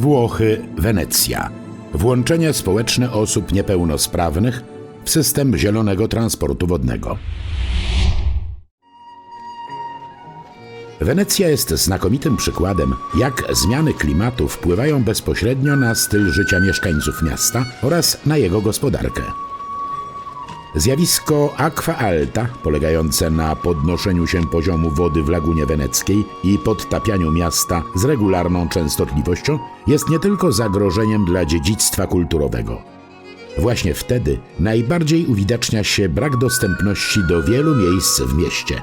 Włochy, Wenecja. Włączenie społeczne osób niepełnosprawnych w system zielonego transportu wodnego. Wenecja jest znakomitym przykładem, jak zmiany klimatu wpływają bezpośrednio na styl życia mieszkańców miasta oraz na jego gospodarkę. Zjawisko aqua alta, polegające na podnoszeniu się poziomu wody w lagunie weneckiej i podtapianiu miasta z regularną częstotliwością, jest nie tylko zagrożeniem dla dziedzictwa kulturowego. Właśnie wtedy najbardziej uwidacznia się brak dostępności do wielu miejsc w mieście.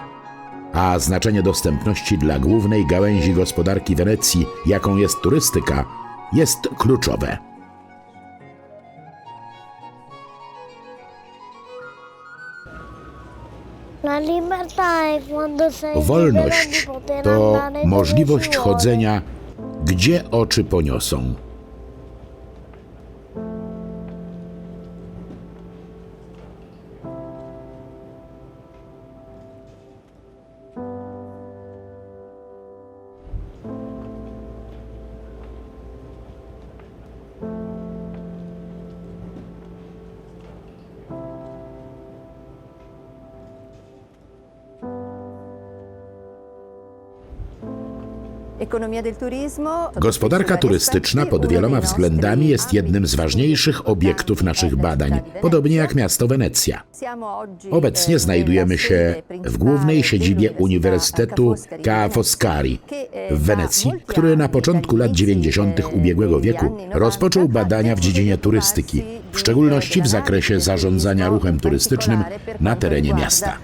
A znaczenie dostępności dla głównej gałęzi gospodarki Wenecji, jaką jest turystyka, jest kluczowe. Wolność di poter to możliwość chodzenia, gdzie oczy poniosą. Gospodarka turystyczna pod wieloma względami jest jednym z ważniejszych obiektów naszych badań, podobnie jak miasto Wenecja. Obecnie znajdujemy się w głównej siedzibie Uniwersytetu Ca' Foscari w Wenecji, który na początku lat 90. ubiegłego wieku rozpoczął badania w dziedzinie turystyki, w szczególności w zakresie zarządzania ruchem turystycznym na terenie miasta.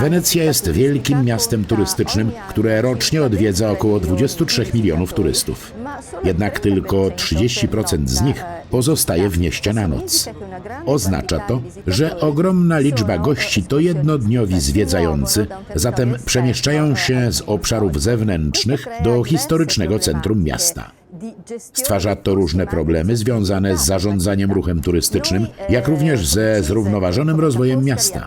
Wenecja jest wielkim miastem turystycznym, które rocznie odwiedza około 23 milionów turystów. Jednak tylko 30% z nich pozostaje w mieście na noc. Oznacza to, że ogromna liczba gości to jednodniowi zwiedzający, zatem przemieszczają się z obszarów zewnętrznych do historycznego centrum miasta. Stwarza to różne problemy związane z zarządzaniem ruchem turystycznym, jak również ze zrównoważonym rozwojem miasta.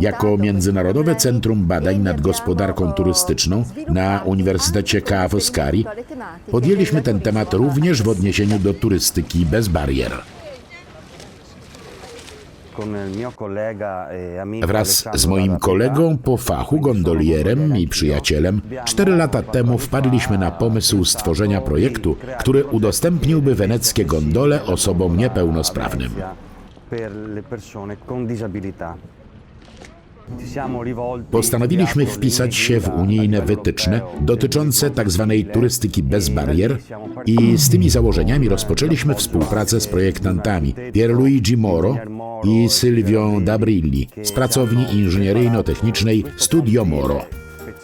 Jako Międzynarodowe Centrum Badań nad Gospodarką Turystyczną na Uniwersytecie Ca' Foscari podjęliśmy ten temat również w odniesieniu do turystyki bez barier. Wraz z moim kolegą po fachu, gondolierem i przyjacielem, cztery lata temu wpadliśmy na pomysł stworzenia projektu, który udostępniłby weneckie gondole osobom niepełnosprawnym. Postanowiliśmy wpisać się w unijne wytyczne dotyczące tzw. turystyki bez barier i z tymi założeniami rozpoczęliśmy współpracę z projektantami Pierluigi Moro i Sylwią Dabrilli z pracowni inżynieryjno-technicznej Studio Moro.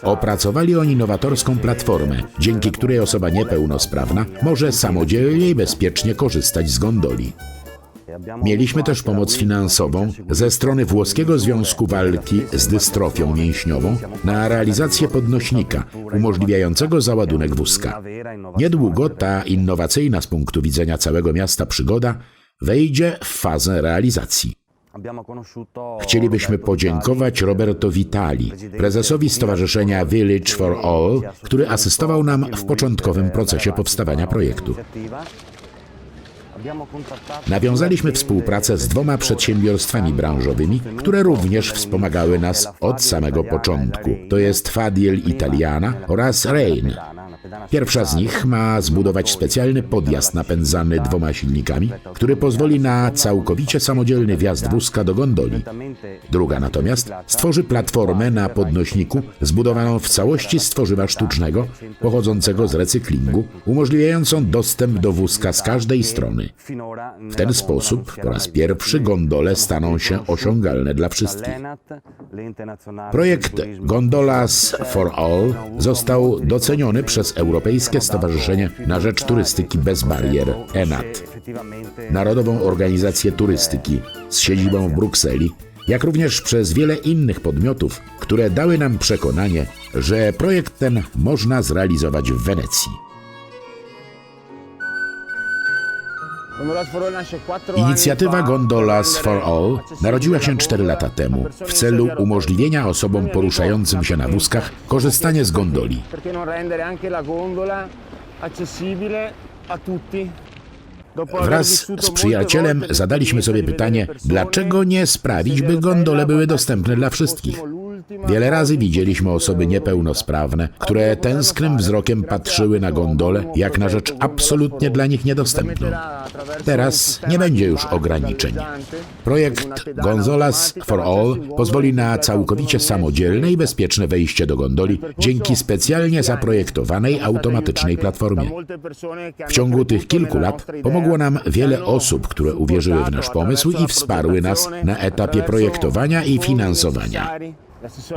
Opracowali oni nowatorską platformę, dzięki której osoba niepełnosprawna może samodzielnie i bezpiecznie korzystać z gondoli. Mieliśmy też pomoc finansową ze strony Włoskiego Związku Walki z Dystrofią Mięśniową na realizację podnośnika umożliwiającego załadunek wózka. Niedługo ta innowacyjna z punktu widzenia całego miasta przygoda wejdzie w fazę realizacji. Chcielibyśmy podziękować Roberto Vitali, prezesowi Stowarzyszenia Village for All, który asystował nam w początkowym procesie powstawania projektu. Nawiązaliśmy współpracę z dwoma przedsiębiorstwami branżowymi, które również wspomagały nas od samego początku. To jest Fadiel Italiana oraz Rain. Pierwsza z nich ma zbudować specjalny podjazd napędzany dwoma silnikami, który pozwoli na całkowicie samodzielny wjazd wózka do gondoli. Druga natomiast stworzy platformę na podnośniku zbudowaną w całości z tworzywa sztucznego, pochodzącego z recyklingu, umożliwiającą dostęp do wózka z każdej strony. W ten sposób po raz pierwszy gondole staną się osiągalne dla wszystkich. Projekt Gondolas for All został doceniony przez Europejskie Stowarzyszenie na Rzecz Turystyki Bez Barier ENAT, Narodową Organizację Turystyki z siedzibą w Brukseli, jak również przez wiele innych podmiotów, które dały nam przekonanie, że projekt ten można zrealizować w Wenecji. Inicjatywa Gondolas for All narodziła się 4 lata temu w celu umożliwienia osobom poruszającym się na wózkach korzystanie z gondoli. Wraz z przyjacielem zadaliśmy sobie pytanie, dlaczego nie sprawić, by gondole były dostępne dla wszystkich. Wiele razy widzieliśmy osoby niepełnosprawne, które tęsknym wzrokiem patrzyły na gondole jak na rzecz absolutnie dla nich niedostępną. Teraz nie będzie już ograniczeń. Projekt Gonzolas for All pozwoli na całkowicie samodzielne i bezpieczne wejście do gondoli dzięki specjalnie zaprojektowanej automatycznej platformie. W ciągu tych kilku lat pomogło nam wiele osób, które uwierzyły w nasz pomysł i wsparły nas na etapie projektowania i finansowania.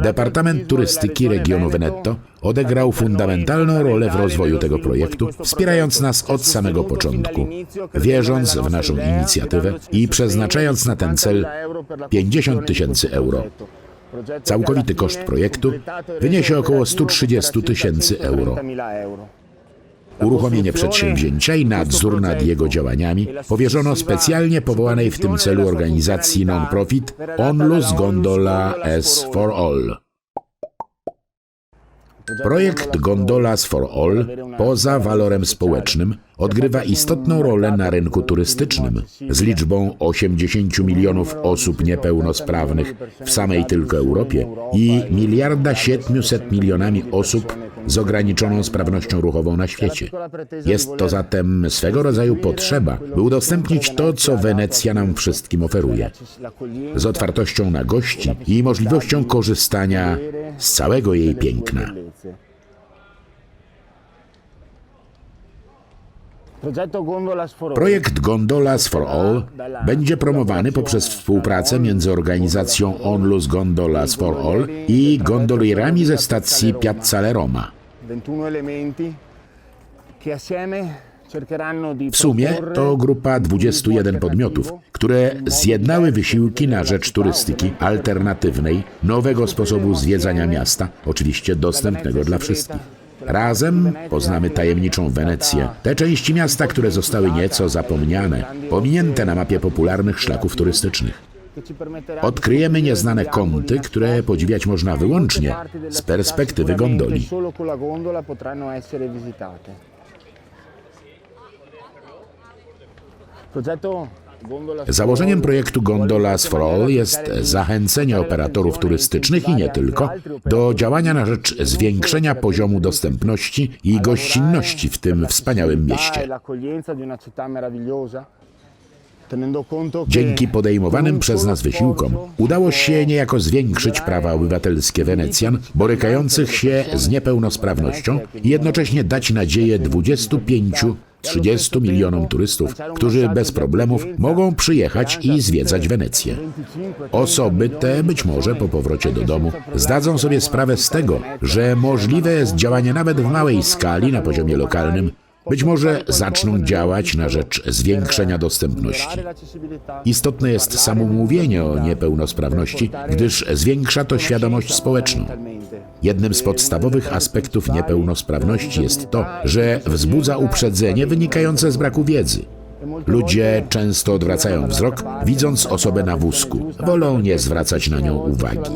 Departament Turystyki regionu Veneto odegrał fundamentalną rolę w rozwoju tego projektu, wspierając nas od samego początku, wierząc w naszą inicjatywę i przeznaczając na ten cel 50 tysięcy euro. Całkowity koszt projektu wyniesie około 130 tysięcy euro. Uruchomienie przedsięwzięcia i nadzór nad jego działaniami powierzono specjalnie powołanej w tym celu organizacji non-profit Onlus Gondola S for All. Projekt Gondolas for All, poza walorem społecznym, odgrywa istotną rolę na rynku turystycznym z liczbą 80 milionów osób niepełnosprawnych w samej tylko Europie i miliarda 700 milionami osób z ograniczoną sprawnością ruchową na świecie. Jest to zatem swego rodzaju potrzeba, by udostępnić to, co Wenecja nam wszystkim oferuje z otwartością na gości i możliwością korzystania z całego jej piękna. Projekt Gondolas for All będzie promowany poprzez współpracę między organizacją Onlus Gondolas for All i gondolierami ze stacji Piazzale Roma. 21 elementi che assieme cercheranno di W sumie to grupa 21 podmiotów, które zjednały wysiłki na rzecz turystyki alternatywnej, nowego sposobu zwiedzania miasta, oczywiście dostępnego dla wszystkich. Razem poznamy tajemniczą Wenecję, te części miasta, które zostały nieco zapomniane, pominięte na mapie popularnych szlaków turystycznych. Odkryjemy nieznane kąty, które podziwiać można wyłącznie z perspektywy gondoli. Progetto Założeniem projektu Gondolas for All jest zachęcenie operatorów turystycznych i nie tylko do działania na rzecz zwiększenia poziomu dostępności i gościnności w tym wspaniałym mieście. Dzięki podejmowanym przez nas wysiłkom udało się niejako zwiększyć prawa obywatelskie Wenecjan borykających się z niepełnosprawnością i jednocześnie dać nadzieję 25-30 milionom turystów, którzy bez problemów mogą przyjechać i zwiedzać Wenecję. Osoby te być może po powrocie do domu zdadzą sobie sprawę z tego, że możliwe jest działanie nawet w małej skali na poziomie lokalnym. Być może zaczną działać na rzecz zwiększenia dostępności. Istotne jest samo mówienie o niepełnosprawności, gdyż zwiększa to świadomość społeczną. Jednym z podstawowych aspektów niepełnosprawności jest to, że wzbudza uprzedzenie wynikające z braku wiedzy. Ludzie często odwracają wzrok, widząc osobę na wózku. Wolą nie zwracać na nią uwagi.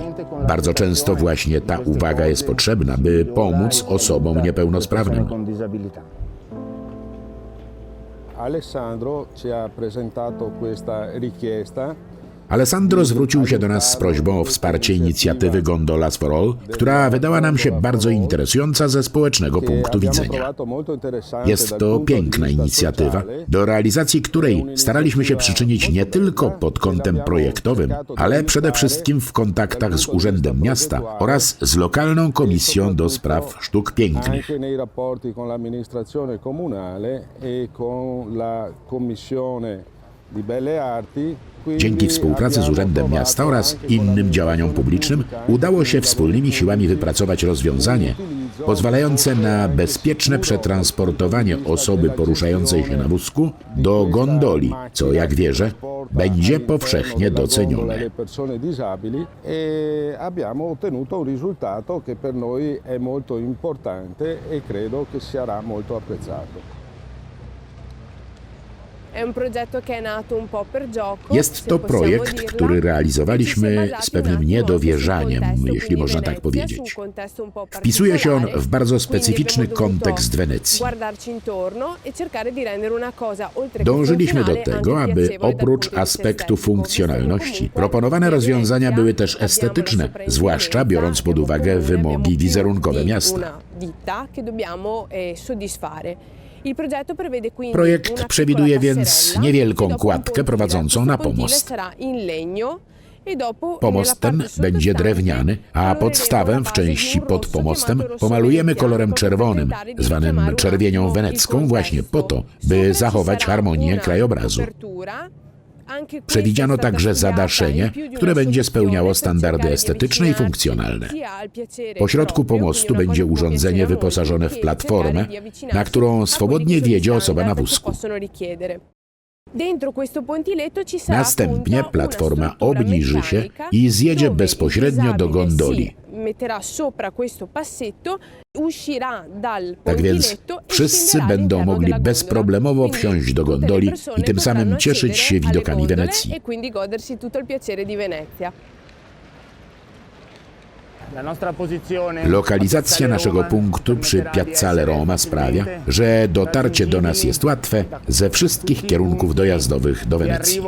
Bardzo często właśnie ta uwaga jest potrzebna, by pomóc osobom niepełnosprawnym. Alessandro ci ha presentato questa richiesta Alessandro zwrócił się do nas z prośbą o wsparcie inicjatywy Gondolas for All, która wydała nam się bardzo interesująca ze społecznego punktu widzenia. Jest to piękna inicjatywa, do realizacji której staraliśmy się przyczynić nie tylko pod kątem projektowym, ale przede wszystkim w kontaktach z Urzędem Miasta oraz z lokalną komisją do spraw sztuk pięknych. Dzięki współpracy z Urzędem Miasta oraz innym działaniom publicznym udało się wspólnymi siłami wypracować rozwiązanie pozwalające na bezpieczne przetransportowanie osoby poruszającej się na wózku do gondoli, co jak wierzę będzie powszechnie docenione. e che per noi è molto importante e credo che sarà molto apprezzato. È un progetto che è nato un po' per gioco. Jest to projekt, który realizowaliśmy z pewnym niedowierzaniem, jeśli można tak powiedzieć. Wpisuje się on w bardzo specyficzny kontekst Wenecji. e Dążyliśmy do tego, aby oprócz aspektu funkcjonalności, proponowane rozwiązania były też estetyczne, zwłaszcza biorąc pod uwagę wymogi wizerunkowe miasta. Projekt przewiduje więc niewielką kładkę prowadzącą na pomost. e Pomost ten będzie drewniany, a podstawę w części pod pomostem pomalujemy kolorem czerwonym, zwanym czerwienią wenecką, właśnie po to, by zachować harmonię krajobrazu. Przewidziano także zadaszenie, które będzie spełniało standardy estetyczne i funkcjonalne. Po środku pomostu będzie urządzenie wyposażone w platformę, na którą swobodnie wjedzie osoba na wózku. Następnie platforma obniży się i zjedzie bezpośrednio do gondoli. Metterà sopra questo passetto, uscirà dal Tak więc e wszyscy będą mogli bezproblemowo wsiąść do gondoli i tym samym cieszyć się widokami Wenecji. E quindi godersi tutto il piacere di Venezia. La nostra posizione Lokalizacja naszego punktu przy Piazzale Roma sprawia, że dotarcie do nas jest łatwe ze wszystkich kierunków dojazdowych do Wenecji.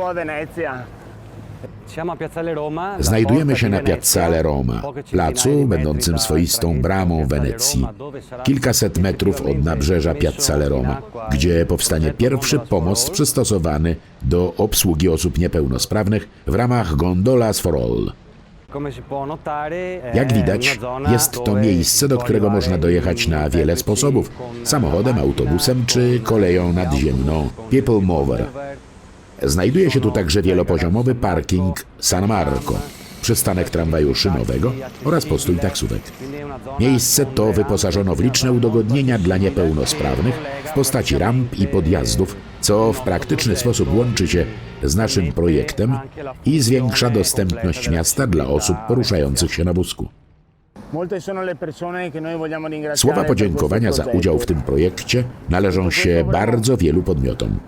Znajdujemy się na Piazzale Roma, placu będącym swoistą bramą Wenecji. Kilkaset metrów od nabrzeża Piazzale Roma, gdzie powstanie pierwszy pomost przystosowany do obsługi osób niepełnosprawnych w ramach Gondolas for All. Jak widać, jest to miejsce, do którego można dojechać na wiele sposobów. Samochodem, autobusem czy koleją nadziemną, People Mover. Znajduje się tu także wielopoziomowy parking San Marco, przystanek tramwaju szynowego oraz postój taksówek. Miejsce to wyposażono w liczne udogodnienia dla niepełnosprawnych w postaci ramp i podjazdów, co w praktyczny sposób łączy się z naszym projektem i zwiększa dostępność miasta dla osób poruszających się na wózku. Słowa podziękowania za udział w tym projekcie należą się bardzo wielu podmiotom.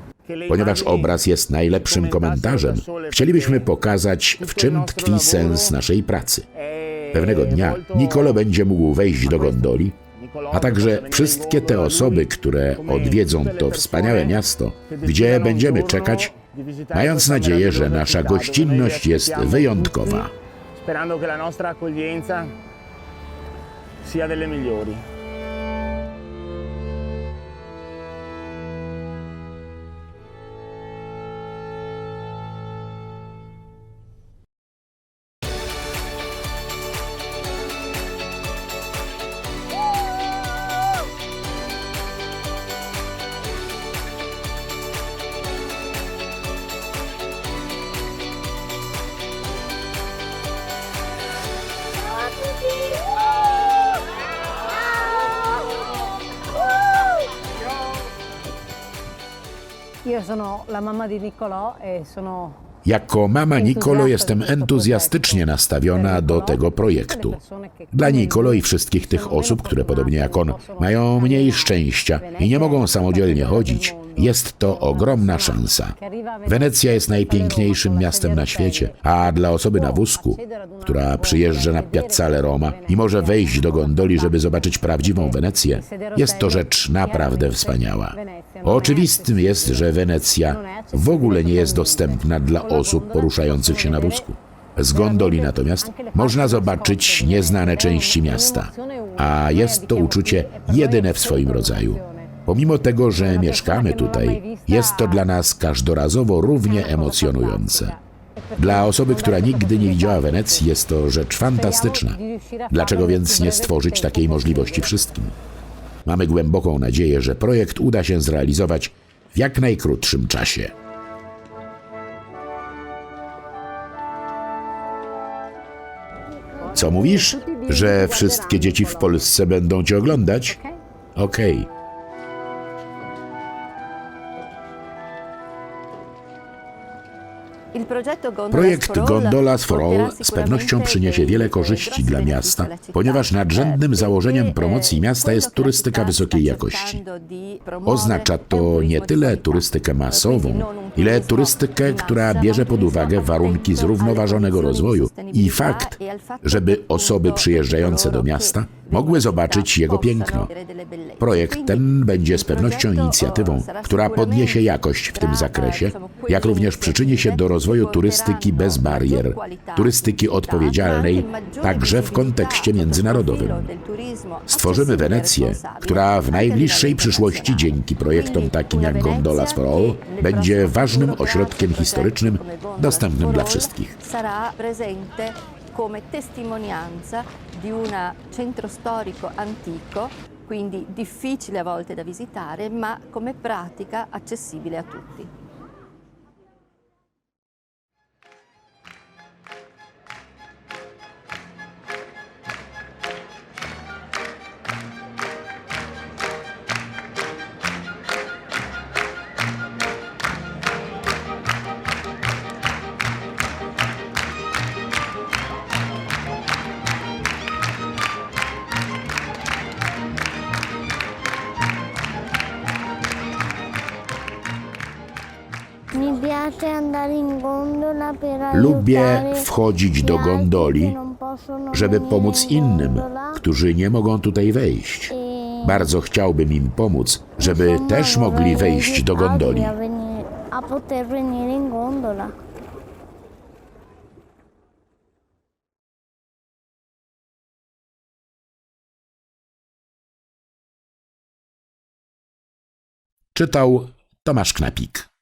Ponieważ obraz jest najlepszym komentarzem, chcielibyśmy pokazać, w czym tkwi sens naszej pracy. Pewnego dnia Nicolo będzie mógł wejść do gondoli, a także wszystkie te osoby, które odwiedzą to wspaniałe miasto, gdzie będziemy czekać, mając nadzieję, że nasza gościnność jest wyjątkowa. Sperando che la nostra accoglienza sia delle migliori. Jako mama Nicolo jestem entuzjastycznie nastawiona do tego projektu. Dla Nicolo i wszystkich tych osób, które podobnie jak on mają mniej szczęścia i nie mogą samodzielnie chodzić, jest to ogromna szansa. Wenecja jest najpiękniejszym miastem na świecie, a dla osoby na wózku, która przyjeżdża na Piazzale Roma i może wejść do gondoli, żeby zobaczyć prawdziwą Wenecję, jest to rzecz naprawdę wspaniała. Oczywistym jest, że Wenecja w ogóle nie jest dostępna dla osób poruszających się na wózku. Z gondoli natomiast można zobaczyć nieznane części miasta, a jest to uczucie jedyne w swoim rodzaju. Pomimo tego, że mieszkamy tutaj, jest to dla nas każdorazowo równie emocjonujące. Dla osoby, która nigdy nie widziała Wenecji, jest to rzecz fantastyczna. Dlaczego więc nie stworzyć takiej możliwości wszystkim? Mamy głęboką nadzieję, że projekt uda się zrealizować w jak najkrótszym czasie. Co mówisz? Że wszystkie dzieci w Polsce będą cię oglądać? Okej. Il Projekt Gondolas for All z pewnością przyniesie wiele korzyści dla miasta, ponieważ nadrzędnym założeniem promocji miasta jest turystyka wysokiej jakości. Oznacza to nie tyle turystykę masową, ile turystykę, która bierze pod uwagę warunki zrównoważonego rozwoju i fakt, żeby osoby przyjeżdżające do miasta mogły zobaczyć jego piękno. Projekt ten będzie z pewnością inicjatywą, która podniesie jakość w tym zakresie, jak również przyczyni się do rozwoju turystyki bez barier, turystyki odpowiedzialnej, także w kontekście międzynarodowym. Stworzymy Wenecję, która w najbliższej przyszłości dzięki projektom takim jak Gondolas for All będzie ważnym ośrodkiem historycznym dostępnym dla wszystkich. Come testimonianza di un centro storico antico, quindi difficile a volte da visitare, ma come pratica accessibile a tutti. Lubię wchodzić do gondoli, possono żeby pomóc in innym, którzy nie mogą tutaj wejść. Bardzo chciałbym im pomóc, żeby też mogli wejść do gondoli. Czytał Tomasz Knapik.